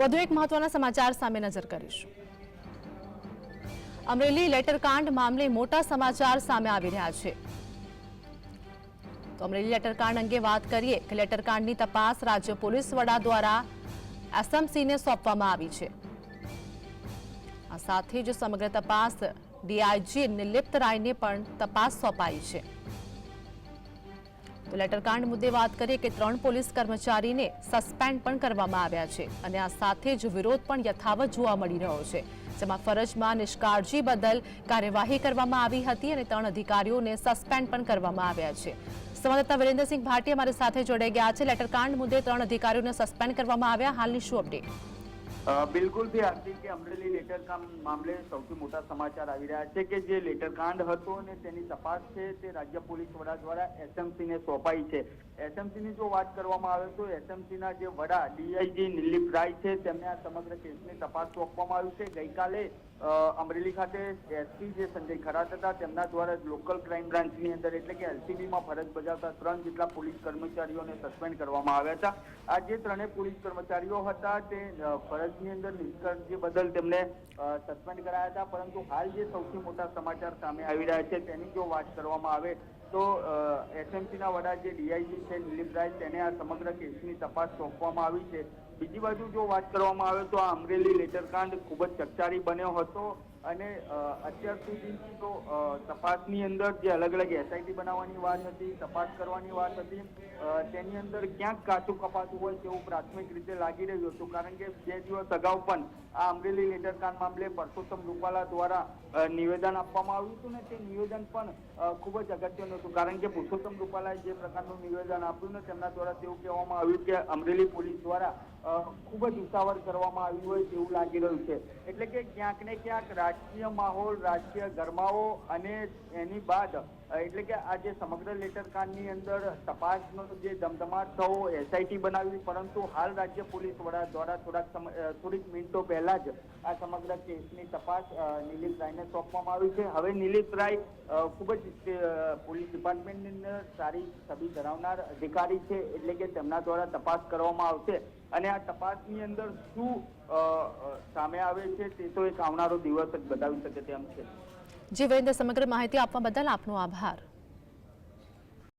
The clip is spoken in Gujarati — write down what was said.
વધુ એક મહત્વના સમાચાર સામે નજર કરીશું. અમરેલી લેટરકાંડ મામલે મોટા સમાચાર સામે આવી રહ્યા છે. તો અમરેલી લેટરકાંડ અંગે વાત કરીએ કે લેટરકાંડની તપાસ રાજ્ય પોલીસ વડા દ્વારા એસએમસીને સોંપવામાં આવી છે. આ સાથે જ સમગ્ર તપાસ ડીઆઈજી નિલિપ્ત રાયને પણ તપાસ સોંપાઈ છે. તો લેટરકાંડ મુદ્દે વાત કરીએ કે ત્રણ પોલીસ કર્મચારીને સસ્પેન્ડ પણ કરવામાં આવ્યા છે અને આ સાથે જ વિરોધ પણ યથાવત જોવા મળી રહ્યો છે, જેમાં ફરજમાં નિષ્કાળજી બદલ કાર્યવાહી કરવામાં આવી હતી અને ત્રણ અધિકારીઓને સસ્પેન્ડ પણ કરવામાં આવ્યા છે. સંવાદદાતા વિરેન્દ્રસિંહ ભાટી અમારી સાથે જોડાઈ ગયા છે. લેટરકાંડ મુદ્દે ત્રણ અધિકારીઓને સસ્પેન્ડ કરવામાં આવ્યા. હાલની શું અપડેટ? બિલકુલથી આરતી કે અમરેલી લેટરકાંડ મામલે સૌથી મોટા સમાચાર આવી રહ્યા છે કે જે લેટરકાંડ હતો અને તેની તપાસ છે તે રાજ્ય પોલીસ વડા દ્વારા એસએમસી ને સોંપાઈ છે. એસએમસી ની જો વાત કરવામાં આવે તો એસએમસી ના જે વડા ડીઆઈજી નિલીપ રાય છે તેમને આ સમગ્ર કેસની તપાસ સોંપવામાં આવી છે. ગઈકાલે અમરેલી ખાતે એસપી જે સંજય ખરાત હતા તેમના દ્વારા લોકલ ક્રાઇમ બ્રાન્ચની અંદર એટલે કે એલસીબીમાં ફરજ બજાવતા ત્રણ જેટલા પોલીસ કર્મચારીઓને સસ્પેન્ડ કરવામાં આવ્યા હતા. આ જે ત્રણેય પોલીસ કર્મચારીઓ હતા તે અ, ફરજની અંદર નિષ્કર્ષ બદલ તેમને સસ્પેન્ડ કરાયા હતા. પરંતુ હાલ જે સૌથી મોટા સમાચાર સામે આવી રહ્યા છે, તેની જો વાત કરવામાં આવે તો એસએમસીના વડા જે ડીઆઈજી છે નિલીપ રાય, તેને આ સમગ્ર કેસની તપાસ સોંપવામાં આવી છે. બીજી બાજુ જો વાત કરવામાં આવે તો આ અમરેલી લેટરકાંડ ખૂબ જ ચકચારી બન્યો હતો. અને અત્યાર સુધી તો તપાસની અંદર જે અલગ અલગ એસઆઈટી બનાવવાની વાત હતી, તપાસ કરવાની વાત હતી તેની અંદર ક્યાંક કાચું કપાતું હોય તેવું પ્રાથમિક રીતે લાગી રહ્યું હતું. કારણ કે બે દિવસ અગાઉ પણ આ અમરેલી લેટરકાંડ મામલે પરસોત્તમ રૂપાલા દ્વારા નિવેદન આપવામાં આવ્યું હતું ને તે નિવેદન પણ ખૂબ જ અગત્યનું હતું. કારણ કે પુરુષોત્તમ રૂપાલાએ જે પ્રકારનું નિવેદન આપ્યું ને તેમના દ્વારા તેવું કહેવામાં આવ્યું કે અમરેલી પોલીસ દ્વારા ખૂબ જ ઉતાવળ કરવામાં આવ્યું હોય તેવું લાગી રહ્યું છે. એટલે કે ક્યાંક ને ક્યાંક રાજકીય માહોલ રાજકીય ગરમાવો અને એની બાદ એટલે કે આ જે સમગ્ર લેટરકાંડની અંદર તપાસનો જે ધમધમાટ થવો એસઆઈટી બનાવી પરંતુ હાલ રાજ્ય પોલીસ વડા દ્વારા થોડાક થોડીક મિનિટો પહેલા જ આ સમગ્ર કેસની તપાસ નિલીપ રાયને સોંપવામાં આવી છે. હવે નિલીપ રાય ખૂબ જ પોલીસ ડિપાર્ટમેન્ટની અંદર સારી છબી ધરાવનાર અધિકારી છે, એટલે કે તેમના દ્વારા તપાસ કરવામાં આવશે. અને આ તપાસની અંદર શું સામે આવે છે, તે તો એક આવનારો દિવસ જ બતાવી શકે તેમ છે. જી વિરેન્દ્ર સમગ્ર માહિતી આપવા બદલ આપનો આભાર.